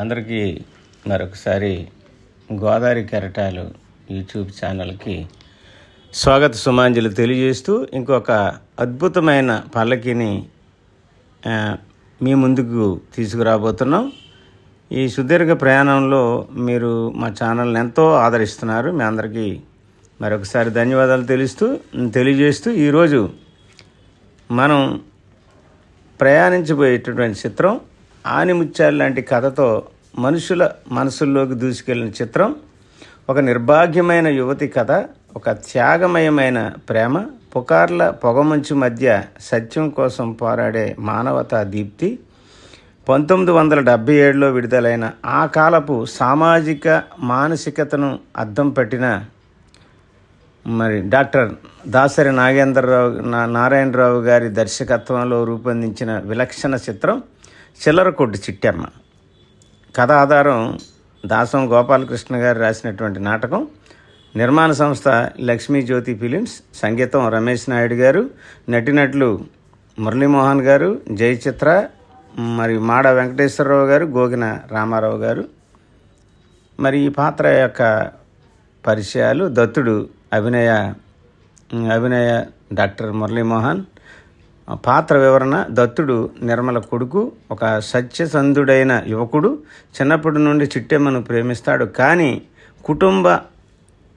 అందరికీ మరొకసారి గోదావరి కెరటాలు యూట్యూబ్ ఛానల్కి స్వాగత సుమాంజలు తెలియజేస్తూ ఇంకొక అద్భుతమైన పల్లకిని మీ ముందుకు తీసుకురాబోతున్నాం. ఈ సుదీర్ఘ ప్రయాణంలో మీరు మా ఛానల్ని ఎంతో ఆదరిస్తున్నారు. మీ అందరికీ మరొకసారి ధన్యవాదాలు తెలుస్తూ తెలియజేస్తూ ఈరోజు మనం ప్రయాణించబోయేటటువంటి చిత్రం ఆనిముత్యాలు లాంటి కథతో మనుషుల మనసుల్లోకి దూసుకెళ్ళిన చిత్రం ఒక నిర్భాగ్యమైన యువతి కథ ఒక త్యాగమయమైన ప్రేమ పుకార్ల పొగమంచు మధ్య సత్యం కోసం పోరాడే మానవతా దీప్తి. పంతొమ్మిది వందల డెబ్బై ఏడులో విడుదలైన ఆ కాలపు సామాజిక మానసికతను అద్దం పట్టిన మరి డాక్టర్ దాసరి నాగేంద్రరావు నారాయణరావు గారి దర్శకత్వంలో రూపొందించిన విలక్షణ చిత్రం. చిల్లర కొట్టు చిట్టమ్మ కథ ఆధారం దాసం గోపాలకృష్ణ గారు రాసినటువంటి నాటకం. నిర్మాణ సంస్థ లక్ష్మీ జ్యోతి ఫిలిమ్స్ సంగీతం రమేష్ నాయుడు గారు నటినట్లు మురళీమోహన్ గారు జయచిత్ర మరి మాడ వెంకటేశ్వరరావు గారు గోగిన రామారావు గారు. మరి ఈ పాత్ర యొక్క పరిచయాలు దత్తుడు అభినయ అభినయ డాక్టర్ మురళీమోహన్ పాత్ర వివరణ దత్తుడు నిర్మల కొడుకు ఒక సత్యసంధుడైన యువకుడు చిన్నప్పటి నుండి చిట్టెమ్మను ప్రేమిస్తాడు. కానీ కుటుంబ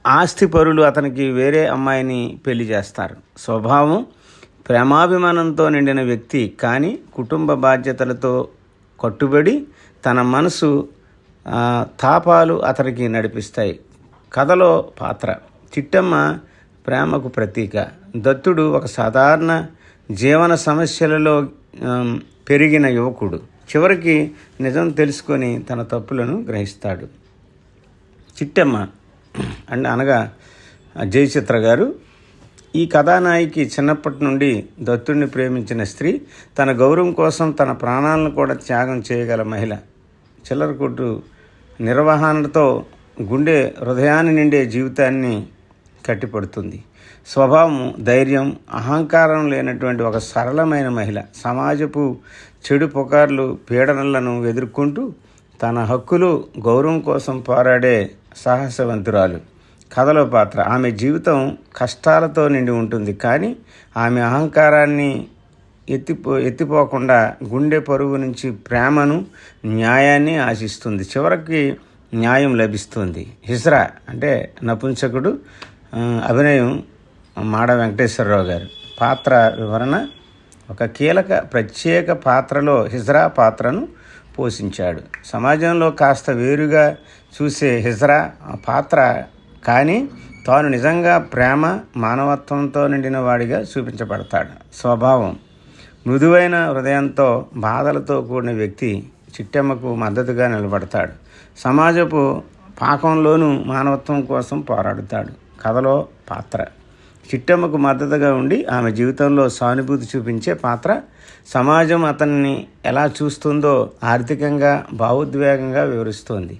ఆస్తిపరులు అతనికి వేరే అమ్మాయిని పెళ్ళి చేస్తారు. స్వభావం ప్రేమాభిమానంతో నిండిన వ్యక్తి. కానీ కుటుంబ బాధ్యతలతో కట్టుబడి తన మనసు తాపాలు అతనికి నడిపిస్తాయి. కథలో పాత్ర. చిట్టమ్మ ప్రేమకు ప్రతీక. దత్తుడు ఒక సాధారణ జీవన సమస్యలలో పెరిగిన యువకుడు చివరికి నిజం తెలుసుకొని తన తప్పులను గ్రహిస్తాడు. చిట్టమ్మ అండ్ అనగా జయచిత్ర గారు ఈ కథానాయికి చిన్నప్పటి నుండి దత్తుడిని ప్రేమించిన స్త్రీ తన గౌరవం కోసం తన ప్రాణాలను కూడా త్యాగం చేయగల మహిళ. చిల్లర కొట్టు నిర్వహణతో గుండె హృదయాన్ని నిండే జీవితాన్ని కట్టిపడుతుంది. స్వభావం ధైర్యం అహంకారం లేనటువంటి ఒక సరళమైన మహిళ సమాజపు చెడు పుకార్లు పీడనలను ఎదుర్కొంటూ తన హక్కులు గౌరవం కోసం పోరాడే సాహసవంతురాలు. కథలో పాత్ర. ఆమె జీవితం కష్టాలతో నిండి ఉంటుంది కానీ ఆమె అహంకారాన్ని ఎత్తిపో ఎత్తిపోకుండా గుండె పరుగు నుంచి ప్రేమను న్యాయాన్ని ఆశిస్తుంది. చివరికి న్యాయం లభిస్తుంది. హిజ్రా అంటే నపుంసకుడు అభినయం మాడ వెంకటేశ్వరరావు గారు. పాత్ర వివరణ ఒక కీలక ప్రత్యేక పాత్రలో హిజ్రా పాత్రను పోషించాడు. సమాజంలో కాస్త వేరుగా చూసే హిజ్రా పాత్ర కానీ తాను నిజంగా ప్రేమ మానవత్వంతో నిండిన వాడిగా చూపించబడతాడు. స్వభావం మృదువైన హృదయంతో బాధలతో కూడిన వ్యక్తి చిట్టెమ్మకు మద్దతుగా నిలబడతాడు. సమాజపు పాకంలోనూ మానవత్వం కోసం పోరాడుతాడు. కథలో పాత్ర. చిట్టమ్మకు మద్దతుగా ఉండి ఆమె జీవితంలో సానుభూతి చూపించే పాత్ర సమాజం అతన్ని ఎలా చూస్తుందో ఆర్థికంగా భావోద్వేగంగా వివరిస్తోంది.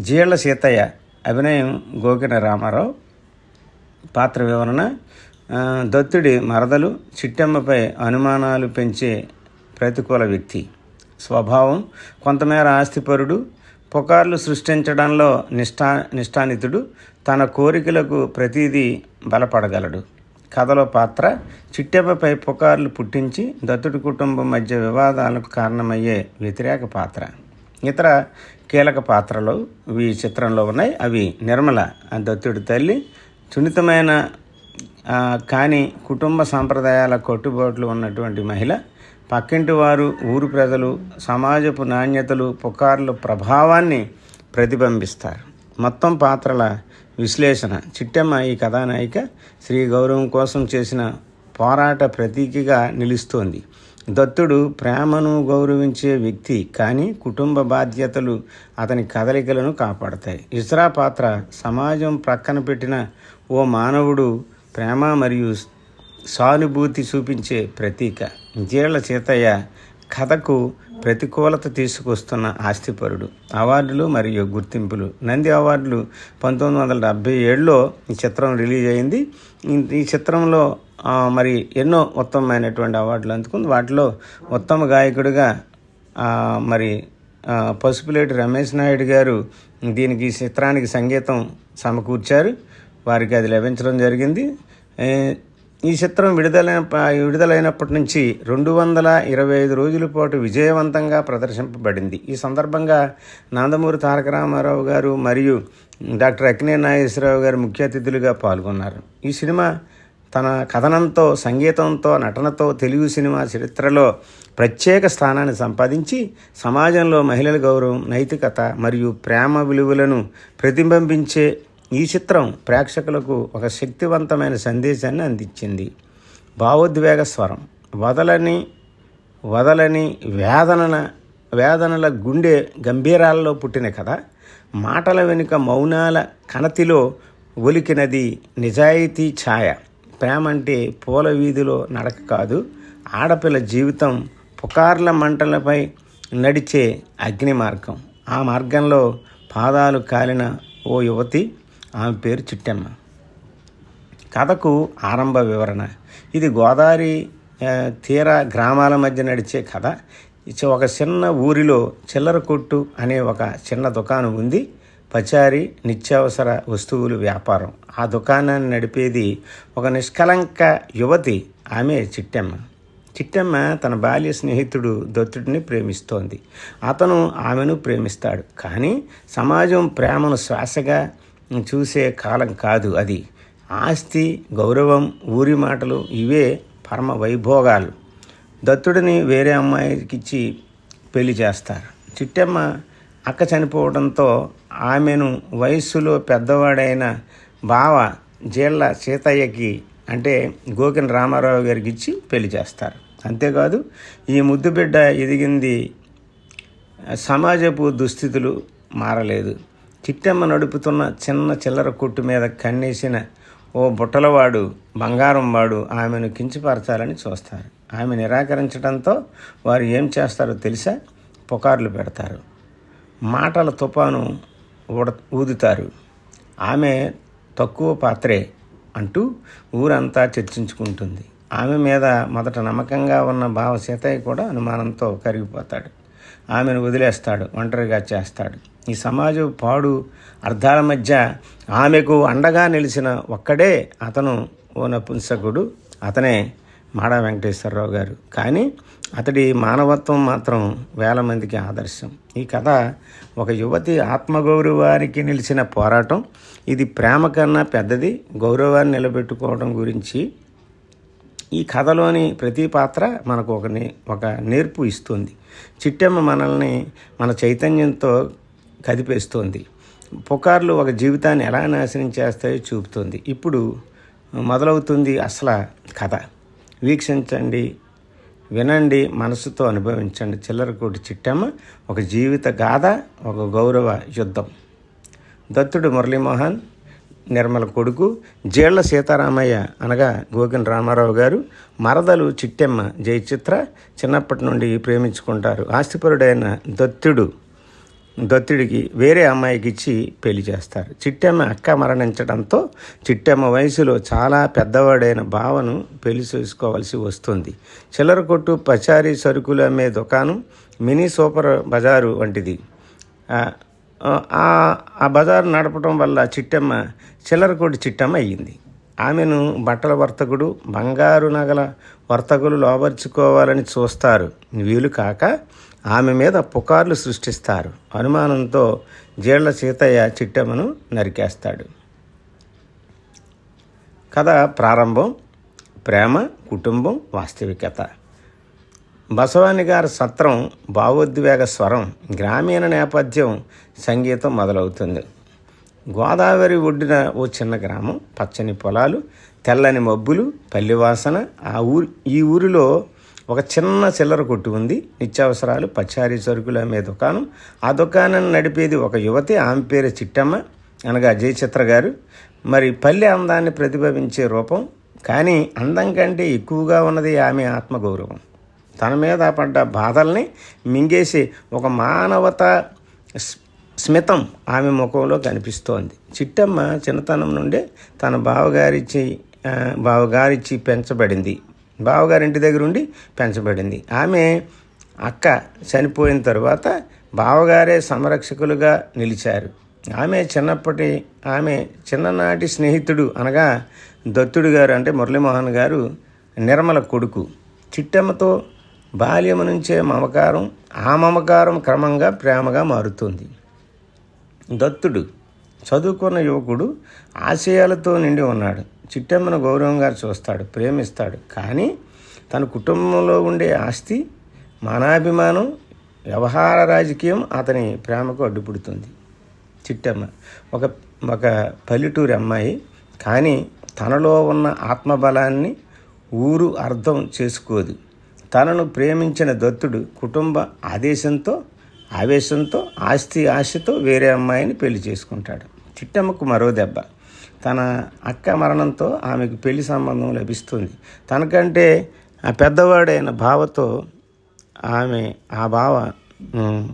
జీళ్ళ సీతయ్య అభినయం గోకిన రామారావు. పాత్ర వివరణ దత్తుడి మరదలు చిట్టమ్మపై అనుమానాలు పెంచే ప్రతికూల వ్యక్తి. స్వభావం కొంతమేర ఆస్తిపరుడు పుకార్లు సృష్టించడంలో నిష్ఠా నిష్ఠానితుడు తన కోరికలకు ప్రతిదీ బలపడగలడు. కథలో పాత్ర చిట్టెపై పుకార్లు పుట్టించి దత్తుడి కుటుంబం మధ్య వివాదాలకు కారణమయ్యే వ్యతిరేక పాత్ర. ఇతర కీలక పాత్రలు ఈ చిత్రంలో ఉన్నాయి. అవి నిర్మల దత్తుడి తల్లి సున్నితమైన కానీ కుటుంబ సాంప్రదాయాల కట్టుబాట్లు ఉన్నటువంటి మహిళ పక్కింటి వారు ఊరు ప్రజలు సమాజపు నాణ్యతలు పుకార్ల ప్రభావాన్ని ప్రతిబింబిస్తారు. మొత్తం పాత్రల విశ్లేషణ. చిట్టమ్మ ఈ కథానాయిక స్త్రీ గౌరవం కోసం చేసిన పోరాట ప్రతీకగా నిలుస్తోంది. దత్తుడు ప్రేమను గౌరవించే వ్యక్తి కానీ కుటుంబ బాధ్యతలు అతని కదలికలను కాపాడతాయి. ఇస్రా పాత్ర సమాజం ప్రక్కన పెట్టిన ఓ మానవుడు ప్రేమ మరియు సానుభూతి చూపించే ప్రతీక. జీళ్ళ సీతయ్య కథకు ప్రతికూలత తీసుకొస్తున్న ఆస్తిపరుడు. అవార్డులు మరియు గుర్తింపులు. నంది అవార్డులు పంతొమ్మిది వందల డెబ్బై ఏడులో ఈ చిత్రం రిలీజ్ అయింది. ఈ- చిత్రంలో మరి ఎన్నో ఉత్తమమైనటువంటి అవార్డులు అందుకుంది. వాటిలో ఉత్తమ గాయకుడిగా మరి పసుపులేటి రమేష్ నాయుడు గారు దీనికి చిత్రానికి సంగీతం సమకూర్చారు. వారికి అది లభించడం జరిగింది. ఈ చిత్రం విడుదలైన విడుదలైనప్పటి నుంచి రెండు వందల ఇరవై ఐదు రోజుల పాటు విజయవంతంగా ప్రదర్శింపబడింది. ఈ సందర్భంగా నందమూరి తారక రామారావు గారు మరియు డాక్టర్ అక్కినే నాగేశ్వరరావు గారు ముఖ్య అతిథులుగా పాల్గొన్నారు. ఈ సినిమా తన కథనంతో సంగీతంతో నటనతో తెలుగు సినిమా చరిత్రలో ప్రత్యేక స్థానాన్ని సంపాదించి సమాజంలో మహిళల గౌరవం నైతికత మరియు ప్రేమ విలువలను ప్రతిబింబించే ఈ చిత్రం ప్రేక్షకులకు ఒక శక్తివంతమైన సందేశాన్ని అందించింది. భావోద్వేగ స్వరం. వదలని వదలని వేదనన వేదనల గుండె గంభీరాలలో పుట్టిన కథ మాటల వెనుక మౌనాల కణతిలో ఒలికినది నిజాయితీ ఛాయ. ప్రేమ అంటే పూల వీధిలో నడక కాదు ఆడపిల్ల జీవితం పుకార్ల మంటలపై నడిచే అగ్ని మార్గం ఆ మార్గంలో పాదాలు కాలిన ఓ యువతి ఆమె పేరు చిట్టమ్మ. కథకు ఆరంభ వివరణ. ఇది గోదావరి తీర గ్రామాల మధ్య నడిచే కథ. ఒక చిన్న ఊరిలో చిల్లర కొట్టు అనే ఒక చిన్న దుకాణం ఉంది. పచారి నిత్యావసర వస్తువులు వ్యాపారం. ఆ దుకాణాన్ని నడిపేది ఒక నిష్కలంక యువతి ఆమె చిట్టమ్మ. చిట్టమ్మ తన బాల్య స్నేహితుడు దత్తుడిని ప్రేమిస్తోంది. అతను ఆమెను ప్రేమిస్తాడు. కానీ సమాజం ప్రేమను శ్వాసగా చూసే కాలం కాదు అది. ఆస్తి గౌరవం ఊరి మాటలు ఇవే పరమ వైభోగాలు. దత్తుడిని వేరే అమ్మాయికిచ్చి పెళ్ళి చేస్తారు. చిట్టమ్మ అక్క చనిపోవడంతో ఆమెను వయస్సులో పెద్దవాడైన బావ జీళ్ళ సీతయ్యకి అంటే గోకిన రామారావు గారికి ఇచ్చి పెళ్ళి చేస్తారు. అంతేకాదు ఈ ముద్దు బిడ్డ ఎదిగింది సమాజపు దుస్థితులు మారలేదు. చిట్టమ్మ నడుపుతున్న చిన్న చిల్లర కొట్టు మీద కన్నేసిన ఓ బుట్టలవాడు బంగారం వాడు ఆమెను కించపరచాలని చూస్తారు. ఆమె నిరాకరించడంతో వారు ఏం చేస్తారో తెలిసా? పుకార్లు పెడతారు. మాటల తుపాను ఊడ ఊదుతారు. ఆమె తక్కువ పాత్రే అంటూ ఊరంతా చర్చించుకుంటుంది. ఆమె మీద మొదట నమ్మకంగా ఉన్న భావ సీతయ్య కూడా అనుమానంతో కరిగిపోతాడు. ఆమెను వదిలేస్తాడు ఒంటరిగా చేస్తాడు. ఈ సమాజం పాడు అర్థాల మధ్య ఆమెకు అండగా నిలిచిన ఒక్కడే అతను ఓ నపుంసకుడు. అతనే మాడా వెంకటేశ్వరరావు గారు. కానీ అతడి మానవత్వం మాత్రం వేల మందికి ఆదర్శం. ఈ కథ ఒక యువతి ఆత్మగౌరవానికి నిలిచిన పోరాటం. ఇది ప్రేమ కన్నా పెద్దది. గౌరవాన్ని నిలబెట్టుకోవడం గురించి ఈ కథలోని ప్రతి పాత్ర మనకు ఒక ఒక నేర్పు ఇస్తుంది. చిట్టమ్మ మనల్ని మన చైతన్యంతో కదిపేస్తోంది. పుకార్లు ఒక జీవితాన్ని ఎలా నాశనం చేస్తాయో చూపుతుంది. ఇప్పుడు మొదలవుతుంది అసలు కథ. వీక్షించండి వినండి మనసుతో అనుభవించండి. చిల్లరకోటి చిట్టమ్మ ఒక జీవిత గాథ ఒక గౌరవ యుద్ధం. దత్తుడు మురళీమోహన్ నిర్మల కొడుకు జీళ్ళ సీతారామయ్య అనగా గోకిన రామారావు గారు మరదలు చిట్టెమ్మ జయచిత్ర చిన్నప్పటి నుండి ప్రేమించుకుంటారు. ఆస్తిపరుడైన దత్తుడు దత్తుడికి వేరే అమ్మాయికి ఇచ్చి పెళ్ళి చేస్తారు. చిట్టెమ్మ అక్క మరణించడంతో చిట్టెమ్మ వయసులో చాలా పెద్దవాడైన బావను పెళ్ళి చేసుకోవాల్సి వస్తుంది. చిల్లర కొట్టు పచారీ సరుకులు అమ్మే దుకాణం మినీ సూపర్ బజారు వంటిది. ఆ, బజారు నడపడం వల్ల చిట్టమ్మ కొట్టు చిట్టమ్మ అయ్యింది. ఆమెను బట్టల వర్తకుడు బంగారు నగల వర్తకులు లోబర్చుకోవాలని చూస్తారు. వీలు కాక ఆమె మీద పుకార్లు సృష్టిస్తారు. అనుమానంతో జీళ్ళ సీతయ్య చిట్టమ్మను నరికేస్తాడు. కథ ప్రారంభం ప్రేమ కుటుంబం వాస్తవికత. బసవాని గారి సత్రం భావోద్వేగ స్వరం గ్రామీణ నేపథ్యం సంగీతం మొదలవుతుంది. గోదావరి ఒడ్డున ఓ చిన్న గ్రామం పచ్చని పొలాలు తెల్లని మబ్బులు పల్లివాసన ఆ ఊరి ఈ ఊరిలో ఒక చిన్న చిల్లర కొట్టు ఉంది. నిత్యావసరాలు పచారీ సరుకులు అమ్మే దుకాణం. ఆ దుకాణాన్ని నడిపేది ఒక యువతి. ఆమె పేరు చిట్టమ్మ. అనగా అజయ్ చిత్ర గారు. మరి పల్లె అందాన్ని ప్రతిబింబించే రూపం. కానీ అందం కంటే ఎక్కువగా ఉన్నది ఆమె ఆత్మగౌరవం. తన మీద పడ్డ బాధల్ని మింగేసి ఒక మానవత స్మితం ఆమె ముఖంలో కనిపిస్తోంది. చిట్టమ్మ చిన్నతనం నుండే తన బావగారిచ్చి బావగారిచ్చి పెంచబడింది. బావగారింటి దగ్గర ఉండి పెంచబడింది. ఆమె అక్క చనిపోయిన తర్వాత బావగారే సంరక్షకులుగా నిలిచారు. ఆమె చిన్నప్పటి ఆమె చిన్ననాటి స్నేహితుడు అనగా దత్తుడు గారు అంటే మురళీమోహన్ గారు నిర్మల కొడుకు. చిట్టమ్మతో బాల్యము నుంచే మమకారం ఆ మమకారం క్రమంగా ప్రేమగా మారుతుంది. దత్తుడు చదువుకున్న యువకుడు ఆశయాలతో నిండి ఉన్నాడు. చిట్టమ్మను గౌరవంగా చూస్తాడు ప్రేమిస్తాడు. కానీ తన కుటుంబంలో ఉండే ఆస్తి మానాభిమానం వ్యవహార రాజకీయం అతని ప్రేమకు అడ్డుపడుతుంది. చిట్టమ్మ ఒక ఒక పల్లెటూరి అమ్మాయి. కానీ తనలో ఉన్న ఆత్మబలాన్ని ఊరు అర్థం చేసుకోదు. తనను ప్రేమించిన దత్తుడు కుటుంబ ఆదేశంతో ఆవేశంతో ఆస్తి ఆశతో వేరే అమ్మాయిని పెళ్ళి చేసుకుంటాడు. చిట్టమ్మకు మరో దెబ్బ. తన అక్క మరణంతో ఆమెకు పెళ్ళి సంబంధం లభిస్తుంది. తనకంటే ఆ పెద్దవాడైన బావతో ఆమె ఆ బావ జీల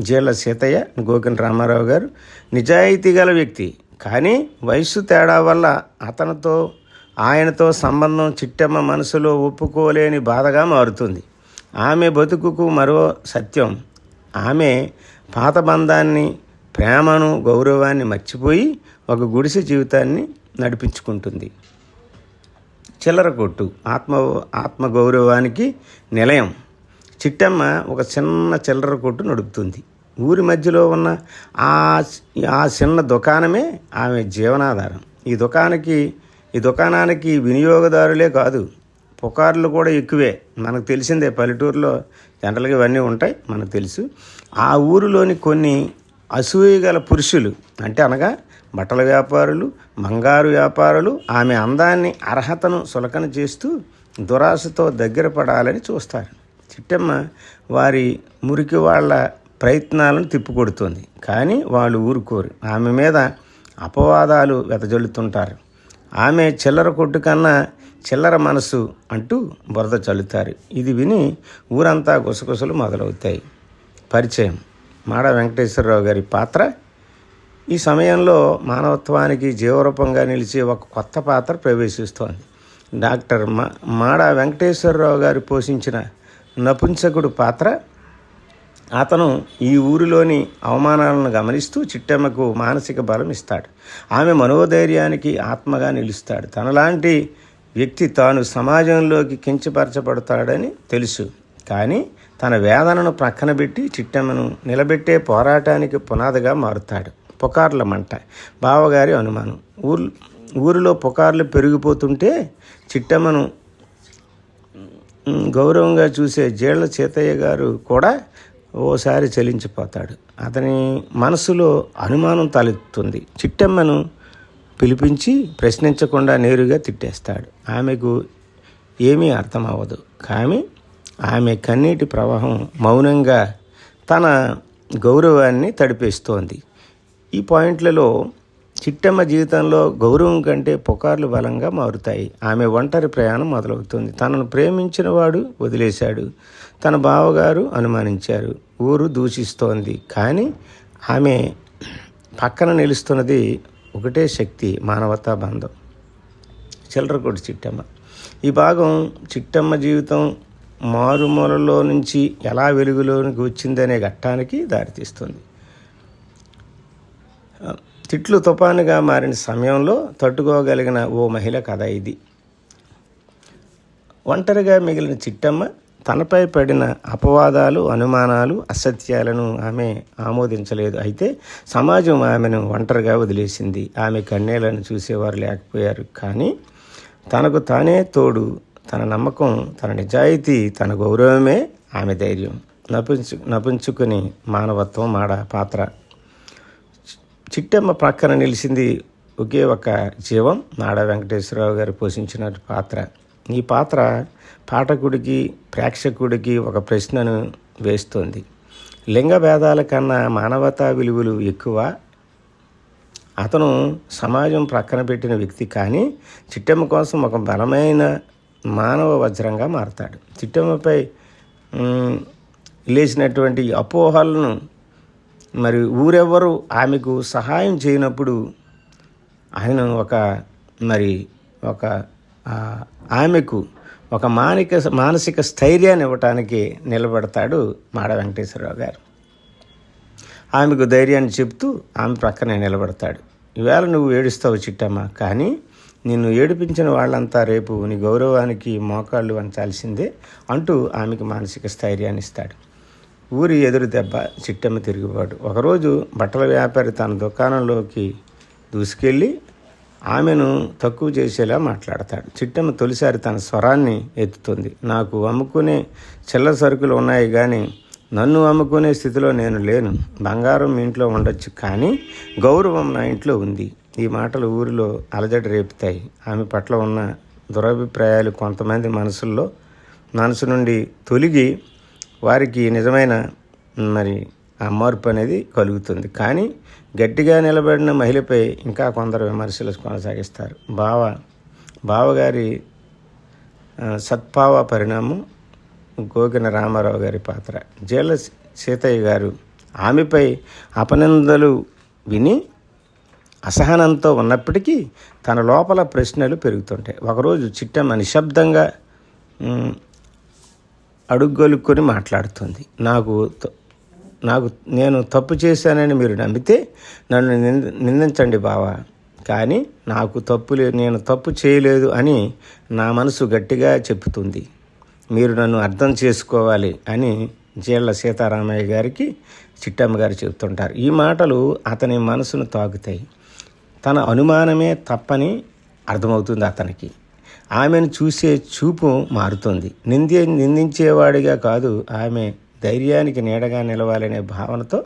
జీళ్ళ సీతయ్య గోకిన రామారావు గారు నిజాయితీ గల వ్యక్తి. కానీ వయస్సు తేడా వల్ల అతనితో ఆయనతో సంబంధం చిట్టమ్మ మనసులో ఒప్పుకోలేని బాధగా మారుతుంది. ఆమె బతుకుకు మరో సత్యం. ఆమె పాత బంధాన్ని ప్రేమను గౌరవాన్ని మర్చిపోయి ఒక గుడిసె జీవితాన్ని నడిపించుకుంటుంది. చిల్లర కొట్టు ఆత్మ ఆత్మ గౌరవానికి నిలయం. చిట్టమ్మ ఒక చిన్న చిల్లర కొట్టు నడుపుతుంది. ఊరి మధ్యలో ఉన్న ఆ ఆ చిన్న దుకాణమే ఆమె జీవనాధారం. ఈ దుకాణానికి ఈ దుకాణానికి వినియోగదారులే కాదు పుకార్లు కూడా ఎక్కువే. మనకు తెలిసిందే పల్లెటూరులో జనరల్గా ఇవన్నీ ఉంటాయి మనకు తెలుసు. ఆ ఊరిలోని కొన్ని అసూయ గల పురుషులు అంటే అనగా బట్టల వ్యాపారులు బంగారు వ్యాపారులు ఆమె అందాన్ని అర్హతను సులకన చేస్తూ దురాశతో దగ్గర పడాలని చూస్తారు. చిట్టమ్మ వారి మురికి వాళ్ళ ప్రయత్నాలను తిప్పికొడుతుంది. కానీ వాళ్ళు ఊరుకోరు. ఆమె మీద అపవాదాలు వెతజల్లుతుంటారు ఆమె చిల్లర కొట్టు కన్నా చిల్లర మనసు అంటూ బురద చల్లుతారు. ఇది విని ఊరంతా గుసగుసలు మొదలవుతాయి. పరిచయం. మాడ వెంకటేశ్వరరావు గారి పాత్ర. ఈ సమయంలో మానవత్వానికి జీవరూపంగా నిలిచే ఒక కొత్త పాత్ర ప్రవేశిస్తోంది. డాక్టర్ మా మాడ వెంకటేశ్వరరావు గారు పోషించిన నపుంసకుడు పాత్ర. అతను ఈ ఊరిలోని అవమానాలను గమనిస్తూ చిట్టమ్మకు మానసిక బలం ఇస్తాడు. ఆమె మనోధైర్యానికి ఆత్మగా నిలుస్తాడు. తనలాంటి వ్యక్తి తాను సమాజంలోకి కించపరచబడతాడని తెలుసు. కానీ తన వేదనను ప్రక్కన పెట్టి చిట్టమ్మను నిలబెట్టే పోరాటానికి పునాదిగా మారుతాడు. పుకార్ల మంట. బావగారి అనుమానం. ఊరు ఊరిలో పుకార్లు పెరిగిపోతుంటే చిట్టమ్మను గౌరవంగా చూసే జీళ్ళ చేతయ్య గారు కూడా ఓసారి చలించిపోతాడు. అతని మనసులో అనుమానం తలెత్తుంది. చిట్టమ్మను పిలిపించి ప్రశ్నించకుండా నేరుగా తిట్టేస్తాడు. ఆమెకు ఏమీ అర్థం అవ్వదు. కానీ ఆమె కన్నీటి ప్రవాహం మౌనంగా తన గౌరవాన్ని తడిపేస్తోంది. ఈ పాయింట్లలో చిట్టమ్మ జీవితంలో గౌరవం కంటే పుకార్లు బలంగా మారుతాయి. ఆమె ఒంటరి ప్రయాణం మొదలవుతుంది. తనను ప్రేమించిన వాడు వదిలేశాడు. తన బావగారు అనుమానించారు. ఊరు దూషిస్తోంది. కానీ ఆమె పక్కన నిలుస్తున్నది ఒకటే శక్తి మానవతా బంధం. చిల్లరకోటి చిట్టమ్మ. ఈ భాగం చిట్టమ్మ జీవితం మారుమూలలో నుంచి ఎలా వెలుగులోనికి వచ్చిందనే ఘట్టానికి దారితీస్తుంది. తిట్లు తుపానుగా మారిన సమయంలో తట్టుకోగలిగిన ఓ మహిళ కథ ఇది. ఒంటరిగా మిగిలిన చిట్టమ్మ తనపై పడిన అపవాదాలు అనుమానాలు అసత్యాలను ఆమె ఆమోదించలేదు. అయితే సమాజం ఆమెను ఒంటరిగా వదిలేసింది. ఆమె కన్నీళ్ళను చూసేవారు లేకపోయారు. కానీ తనకు తానే తోడు తన నమ్మకం తన నిజాయితీ తన గౌరవమే ఆమె ధైర్యం. నపించు నపించుకుని మానవత్వం మాడ పాత్ర. చిట్టమ్మ ప్రక్కన నిలిచింది ఒకే ఒక జీవం నాడ వెంకటేశ్వరరావు గారు పోషించిన పాత్ర. ఈ పాత్ర పాఠకుడికి ప్రేక్షకుడికి ఒక ప్రశ్నను వేస్తోంది. లింగ భేదాల కన్నా మానవతా విలువలు ఎక్కువ. అతను సమాజం ప్రక్కన పెట్టిన వ్యక్తి కానీ చిట్టమ్మ కోసం ఒక బలమైన మానవ వజ్రంగా మారతాడు. చిట్టమ్మపై లేచినటువంటి అపోహలను మరి ఊరెవ్వరు ఆమెకు సహాయం చేయనప్పుడు ఆయన ఒక మరి ఒక ఆమెకు ఒక మానిక మానసిక స్థైర్యాన్ని ఇవ్వటానికి నిలబడతాడు మాడ వెంకటేశ్వరరావు గారు. ఆమెకు ధైర్యాన్ని చెప్తూ ఆమె ప్రక్కనే నిలబడతాడు. ఈవేళ నువ్వు ఏడుస్తావు చిట్టమ్మ కానీ నిన్ను ఏడిపించిన వాళ్ళంతా రేపు నీ గౌరవానికి మోకాళ్ళు వంచాల్సిందే అంటూ ఆమెకు మానసిక స్థైర్యాన్ని ఇస్తాడు. ఊరి ఎదురు దెబ్బ చిట్టమ్మ తిరుగుబాటు ఒకరోజు బట్టల వ్యాపారి తన దుకాణంలోకి దూసుకెళ్ళి ఆమెను తక్కువ చేసేలా మాట్లాడతాడు. చిట్టమ్మ తొలిసారి తన స్వరాన్ని ఎత్తుతుంది. నాకు అమ్ముకునే చిల్లర సరుకులు ఉన్నాయి కానీ నన్ను అమ్ముకునే స్థితిలో నేను లేను. బంగారం మీ ఇంట్లో ఉండొచ్చు కానీ గౌరవం నా ఇంట్లో ఉంది. ఈ మాటలు ఊరిలో అలజడి రేపుతాయి. ఆమె పట్ల ఉన్న దురభిప్రాయాలు కొంతమంది మనసుల్లో మనసు నుండి తొలిగి వారికి నిజమైన మరి ఆ మార్పు అనేది కలుగుతుంది. కానీ గట్టిగా నిలబడిన మహిళపై ఇంకా కొందరు విమర్శలు కొనసాగిస్తారు. బావ బావగారి సత్భావ సత్పావ పరిణామం గోగిన రామారావు గారి పాత్ర. జేల సీతయ్య గారు ఆమెపై అపనిందలు విని అసహనంతో ఉన్నప్పటికీ తన లోపల ప్రశ్నలు పెరుగుతుంటాయి. ఒకరోజు చిట్టమ్మ నిశ్శబ్దంగా అడుగొలుక్కొని మాట్లాడుతుంది. నాకు నాకు నేను తప్పు చేశానని మీరు నమ్మితే నన్ను నిందించండి బావా. కానీ నాకు తప్పు లేదు నేను తప్పు చేయలేదు అని నా మనసు గట్టిగా చెప్తుంది మీరు నన్ను అర్థం చేసుకోవాలి అని జీళ్ళ సీతారామయ్య గారికి చిట్టమ్మ గారు చెబుతుంటారు. ఈ మాటలు అతని మనసును తాకుతాయి. తన అనుమానమే తప్పని అర్థమవుతుంది అతనికి. ఆమెను చూసే చూపు మారుతుంది. నింది నిందించేవాడిగా కాదు ఆమె ధైర్యానికి నీడగా నిలవాలనే భావనతో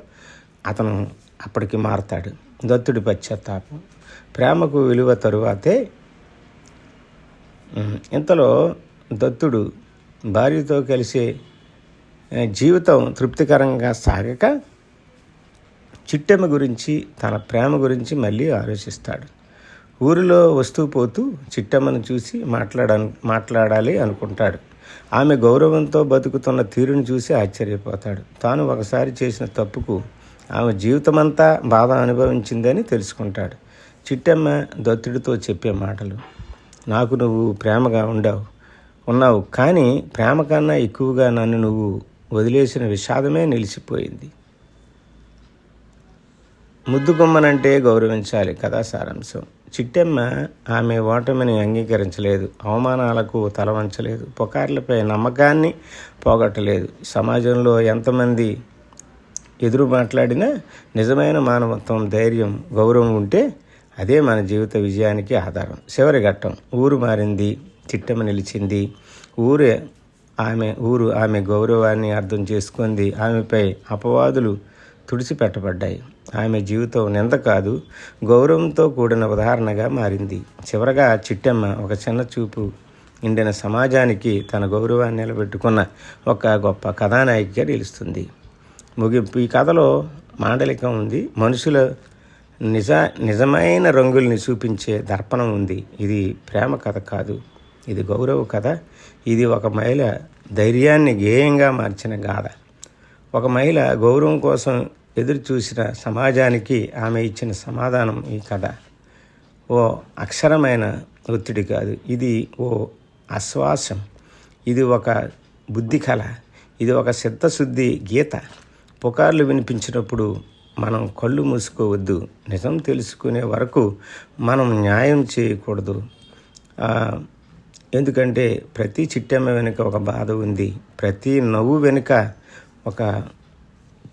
అతను అప్పటికి మారతాడు. దత్తుడి పశ్చాత్తాపం. ప్రేమకు విలువ తరువాతే ఇంతలో దత్తుడు భార్యతో కలిసే జీవితం తృప్తికరంగా సాగక చిట్టెమ్మ గురించి తన ప్రేమ గురించి మళ్ళీ ఆలోచిస్తాడు. ఊరిలో వస్తూ పోతూ చిట్టమ్మను చూసి మాట్లాడ మాట్లాడాలి అనుకుంటాడు. ఆమె గౌరవంతో బతుకుతున్న తీరును చూసి ఆశ్చర్యపోతాడు. తాను ఒకసారి చేసిన తప్పుకు ఆమె జీవితమంతా బాధ అనుభవించిందని తెలుసుకుంటాడు. చిట్టమ్మ దత్తుడితో చెప్పే మాటలు నాకు నువ్వు ప్రేమగా ఉండవు ఉన్నావు కానీ ప్రేమ కన్నా ఎక్కువగా నన్ను నువ్వు వదిలేసిన విషాదమే నిలిచిపోయింది. ముద్దుగుమ్మనంటే గౌరవించాలి కదా సారాంశం. చిట్టెమ్మ ఆమె ఓటమిని అంగీకరించలేదు. అవమానాలకు తలవంచలేదు పుకార్లపై నమ్మకాన్ని పోగొట్టలేదు. సమాజంలో ఎంతమంది ఎదురు మాట్లాడినా నిజమైన మానవత్వం ధైర్యం గౌరవం ఉంటే అదే మన జీవిత విజయానికి ఆధారం. చివరి ఘట్టం. ఊరు మారింది. చిట్టెమ్మ నిలిచింది. ఊరే ఆమె ఊరు ఆమె గౌరవాన్ని అర్థం చేసుకుంది. ఆమెపై అపవాదులు తుడిచిపెట్టబడ్డాయి. ఆమె జీవితం నింద కాదు గౌరవంతో కూడిన ఉదాహరణగా మారింది. చివరగా చిట్టమ్మ ఒక చిన్న చూపు నిండిన సమాజానికి తన గౌరవాన్ని నిలబెట్టుకున్న ఒక గొప్ప కథానాయికగా నిలుస్తుంది. ముగింపు. ఈ కథలో మాండలికం ఉంది. మనుషుల నిజ నిజమైన రంగుల్ని చూపించే దర్పణం ఉంది. ఇది ప్రేమ కథ కాదు. ఇది గౌరవ కథ. ఇది ఒక మహిళ ధైర్యాన్ని గేయంగా మార్చిన గాథ. ఒక మహిళ గౌరవం కోసం ఎదురు చూసిన సమాజానికి ఆమె ఇచ్చిన సమాధానం ఈ కథ. ఓ అక్షరమైన ఒత్తిడి కాదు. ఇది ఓ ఆశ్వాసం. ఇది ఒక బుద్ధి కళ. ఇది ఒక చిత్తశుద్ధి గీత. పుకార్లు వినిపించినప్పుడు మనం కళ్ళు మూసుకోవద్దు. నిజం తెలుసుకునే వరకు మనం న్యాయం చేయకూడదు. ఎందుకంటే ప్రతి చిట్టెమ్మ వెనుక ఒక బాధ ఉంది. ప్రతి నవ్వు వెనుక ఒక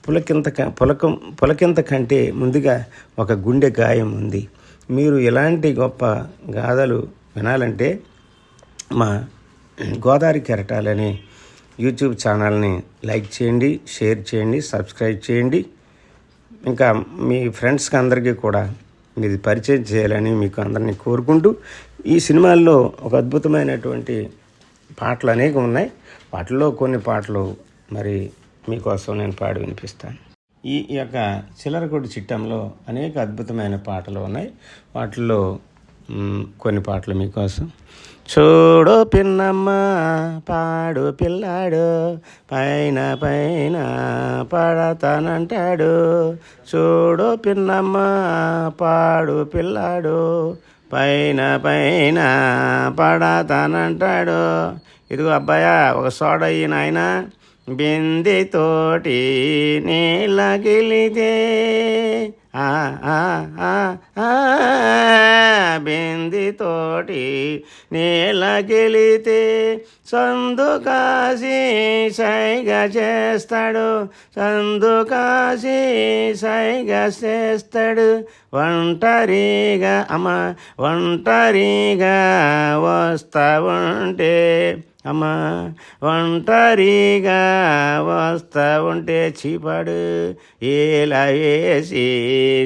పులకింత క- పులకం పులకింత కంటే ముందుగా ఒక గుండె గాయం ఉంది. మీరు ఇలాంటి గొప్ప గాథలు వినాలంటే మా గోదావరి కెరటాలని యూట్యూబ్ ఛానల్ని లైక్ చేయండి షేర్ చేయండి సబ్స్క్రైబ్ చేయండి. ఇంకా మీ ఫ్రెండ్స్కి అందరికీ కూడా మీది పరిచయం చేయాలని మీకు అందరినీ కోరుకుంటూ ఈ సినిమాల్లో ఒక అద్భుతమైనటువంటి పాటలు అనేక ఉన్నాయి. వాటిలో కొన్ని పాటలు మరి మీకోసం నేను పాడి వినిపిస్తాను. ఈ యొక్క చిల్లరకొడి చిట్టంలో అనేక అద్భుతమైన పాటలు ఉన్నాయి. వాటిల్లో కొన్ని పాటలు మీకోసం. చూడు పిన్నమ్మ పాడు పిల్లాడు పైన పైన పడతానంటాడు. చూడు పిన్నమ్మ పాడు పిల్లాడు పైన పైన పడతానంటాడు. ఇదిగో అబ్బాయా ఒక సోడ ఈ నాయన. బిందితోటి నీళ్ళగిలితే ఆ ఆ ఆ ఆ బిందెతోటి సందు కాసి సైగ చేస్తాడు. సందు కాసి సైగ చేస్తాడు. ఒంటరిగా అమ్మ ఒంటరిగా వస్తా ఉంటే అమ్మ ఒంటరిగా వస్తా ఉంటే చీపాడు ఇలా వేసి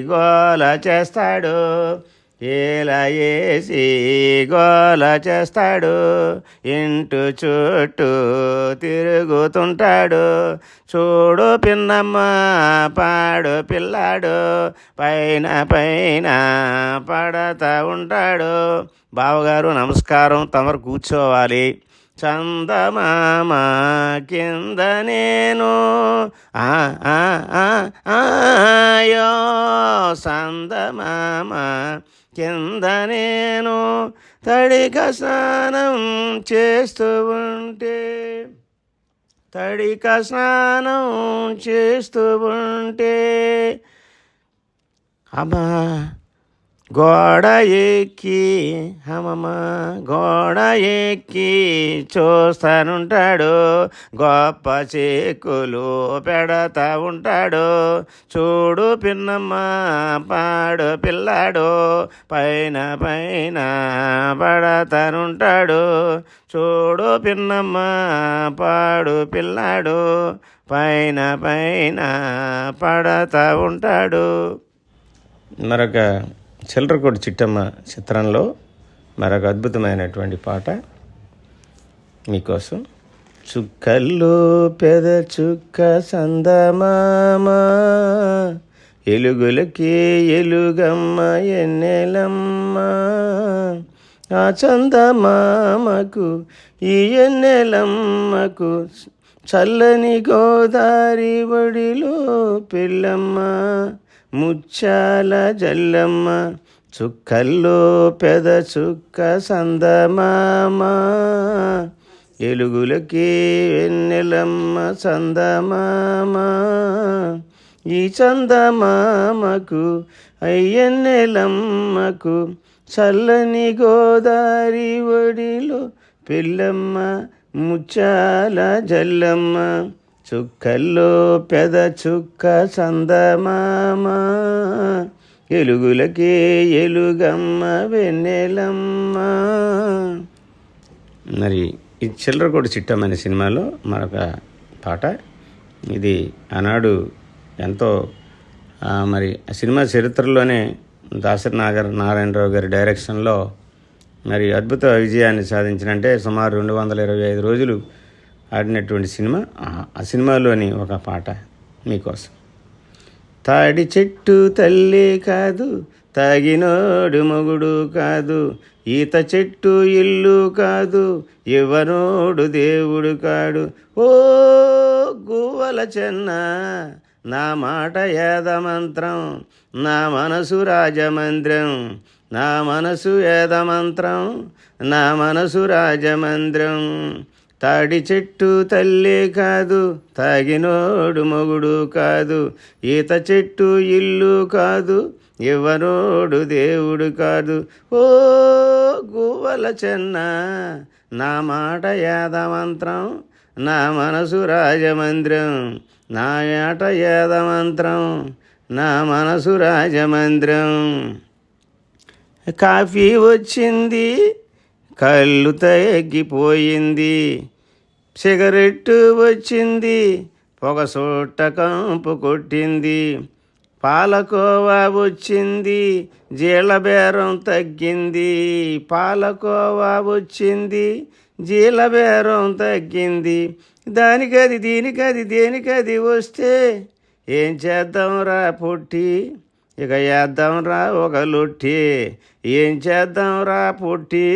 గోల చేస్తాడు ఇలా వేసి గోల చేస్తాడు ఇంటు చుట్టూ తిరుగుతుంటాడు చూడు పిన్నమ్మ పాడు పిల్లాడు పైన పైన పడతా ఉంటాడు. బావగారు నమస్కారం తమరు కూర్చోవాలి. చందమామ కింద నేను ఆ ఆ ఆ ఆయో చందమామ కింద నేను తడిక స్నానం చేస్తూ ఉంటే తడిక స్నానం చేస్తూ ఉంటే అమ్మా గోడ ఎక్కి హమమ్మ గోడ ఎక్కి చూస్తానుంటాడు. గొప్ప చేకులు పెడతా ఉంటాడు. చూడు పిన్నమ్మ పాడు పిల్లాడు పైన పైన పడతానుంటాడు. చూడు పిన్నమ్మ పాడు పిల్లాడు పైన పైన పడతా ఉంటాడు. మరొక చిల్లరకోటి చిట్టమ్మ చిత్రంలో మరొక అద్భుతమైనటువంటి పాట మీకోసం. చుక్కల్లో పెద చుక్క సందమామ ఎలుగులకి ఎలుగమ్మ ఎన్నెలమ్మ. ఆ చందమామకు ఈ ఎన్నెలమ్మకు చల్లని గోదారి ఒడిలో పిల్లమ్మ ముచ్చాల జల్లమ్మ చుక్కల్లో పెద చుక్క సందమామ. ఎలుగులకి వెన్నెలమ్మ చందమామ ఈ చందమామకు అయ్యన్నెలమ్మకు చల్లని గోదారి ఒడిలో పిల్లమ్మ ముచ్చాల జల్లమ్మ. చుక్కల్లో పెద చుక్క చందమామ ఎలుగులకే ఎలుగమ్మ వెన్నెలమ్మ. మరి ఈ చిల్లరకోటి చిట్టం అనే సినిమాలో మరొక పాట. ఇది ఆనాడు ఎంతో మరి ఆ సినిమా చరిత్రలోనే దాసరి నాగర్ నారాయణరావు గారి డైరెక్షన్లో మరి అద్భుత విజయాన్ని సాధించిన అంటే సుమారు రెండు వందల ఇరవై ఐదు రోజులు ఆడినటువంటి సినిమా ఆ- సినిమాలోని ఒక పాట మీకోసం. తాడి చెట్టు తల్లి కాదు తాగినోడు మొగుడు కాదు ఈత చెట్టు ఇల్లు కాదు ఎవనోడు దేవుడు కాడు. ఓ గువ్వల చెన్న నా మాట ఏదమంత్రం నా మనసు రాజమంత్రం నా మనసు ఏదమంత్రం నా మనసు రాజమంత్రం తాడి చెట్టు తల్లి కాదు తాగినోడు మొగుడు కాదు ఈత చెట్టు ఇల్లు కాదు ఎవరోడు దేవుడు కాదు. ఓ గువ్వల చెన్న నా మాట యాదమంత్రం నా మనసు రాజమంత్రం నా ఏట యాదమంత్రం నా మనసు రాజమంత్రం కాఫీ వచ్చింది కళ్ళు తగ్గిపోయింది సిగరెట్టు వచ్చింది పొగ సొట్ట కంపు కొట్టింది పాలకోవా వచ్చింది జీలబేరం తగ్గింది పాలకోవా వచ్చింది జీలబేరం తగ్గింది. దానికది దీనికది దేనికది వస్తే ఏం చేద్దాంరా పుట్టి? ఇక వేద్దాంరా ఒక లొట్టి. ఏం చేద్దాంరా పుట్టి?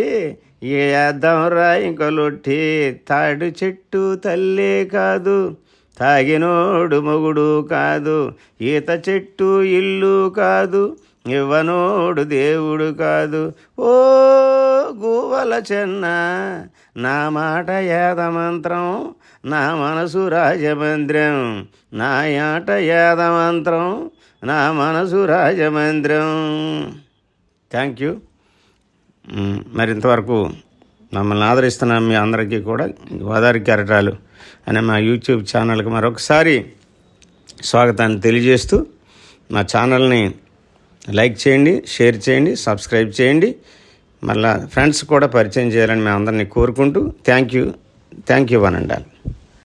ఇక ఇంకొలుట్టి తాడు చెట్టు తల్లే కాదు తాగినోడు మొగుడు కాదు ఈత చెట్టు ఇల్లు కాదు ఇవ్వనోడు దేవుడు కాదు. ఓ గువ్వల చెన్న నా మాట యాద మంత్రం నా మనసు రాజమంత్రం నా యాట యాద మంత్రం నా మనసు రాజమంత్రం థ్యాంక్ యూ మరి ఇంతవరకు మమ్మల్ని ఆదరిస్తున్న మీ అందరికీ కూడా గోదావరి కెరటాలు అనే మా యూట్యూబ్ ఛానల్కి మరొకసారి స్వాగతాన్ని తెలియజేస్తూ మా ఛానల్ని లైక్ చేయండి షేర్ చేయండి సబ్స్క్రైబ్ చేయండి. మళ్ళా ఫ్రెండ్స్ కూడా పరిచయం చేయాలని మేము అందరినీ కోరుకుంటూ థ్యాంక్ యూ. Thank you అనండాలి